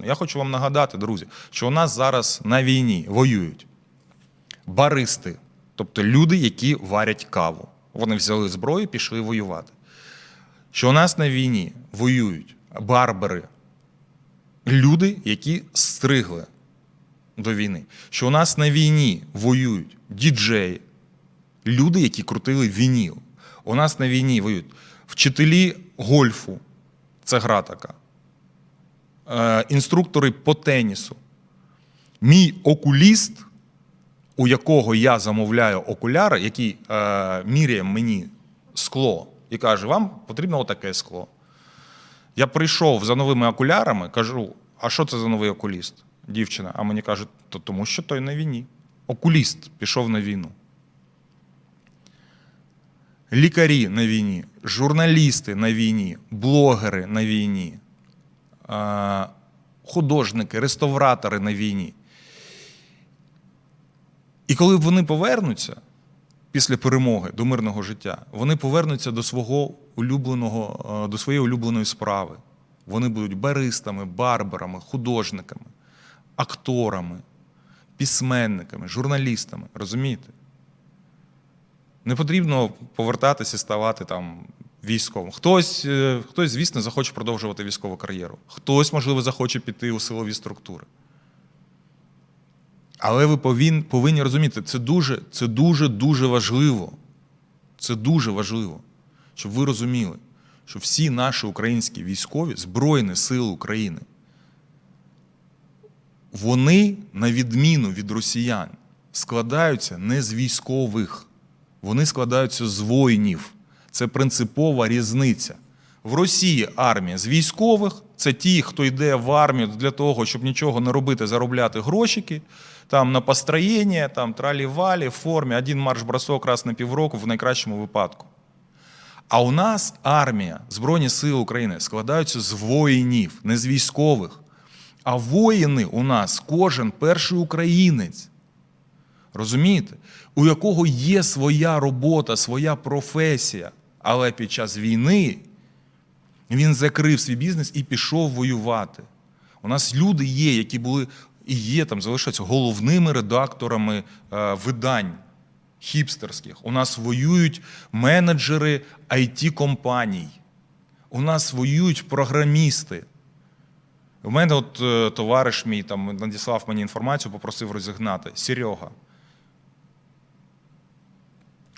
Я хочу вам нагадати, друзі, що у нас зараз на війні воюють баристи, тобто люди, які варять каву. Вони взяли зброю і пішли воювати. Що у нас на війні воюють барбери, люди, які стригли до війни. Що у нас на війні воюють діджеї, люди, які крутили вініл. У нас на війні воюють вчителі гольфу, це гра така, інструктори по тенісу. Мій окуліст, у якого я замовляю окуляри, який е, міряє мені скло і каже: вам потрібно отаке скло. Я прийшов за новими окулярами, кажу: а що це за новий окуліст? Дівчина, а мені кажуть, то тому що той на війні. Окуліст пішов на війну. Лікарі на війні, журналісти на війні, блогери на війні, е, художники, реставратори на війні. І коли вони повернуться після перемоги до мирного життя, вони повернуться до свого улюбленого, е, до своєї улюбленої справи. Вони будуть баристами, барберами, художниками, акторами, письменниками, журналістами. Розумієте? Не потрібно повертатися ставати там військовим. Хтось, е, хтось, звісно, захоче продовжувати військову кар'єру. Хтось, можливо, захоче піти у силові структури. Але ви повин, повинні розуміти, це дуже, це дуже, дуже важливо. Це дуже важливо, щоб ви розуміли, що всі наші українські військові, Збройні Сили України, вони, на відміну від росіян, складаються не з військових, вони складаються з воїнів. Це принципова різниця. В Росії армія з військових це ті, хто йде в армію для того, щоб нічого не робити, заробляти грошики, там на построєння, там тралі-валі, в формі, один марш-бросок раз на півроку в найкращому випадку. А у нас армія, Збройні Сили України складаються з воїнів, не з військових. А воїни у нас кожен перший українець. Розумієте? У якого є своя робота, своя професія, але під час війни він закрив свій бізнес і пішов воювати. У нас люди є, які були і є там, залишаються головними редакторами е, видань хіпстерських. У нас воюють менеджери it компаній У нас воюють програмісти. У мене от е, товариш мій там надіслав мені інформацію, попросив розігнати. Серега.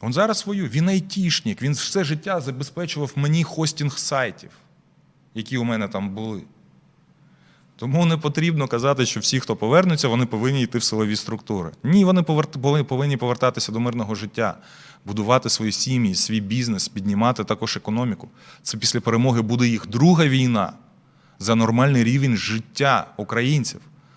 Він зараз воює, він айтішник, він все життя забезпечував мені хостинг сайтів, які у мене там були. Тому не потрібно казати, що всі, хто повернуться, вони повинні йти в силові структури. Ні, вони повинні повертатися до мирного життя, будувати свої сім'ї, свій бізнес, піднімати також економіку. Це після перемоги буде їх друга війна за нормальний рівень життя українців.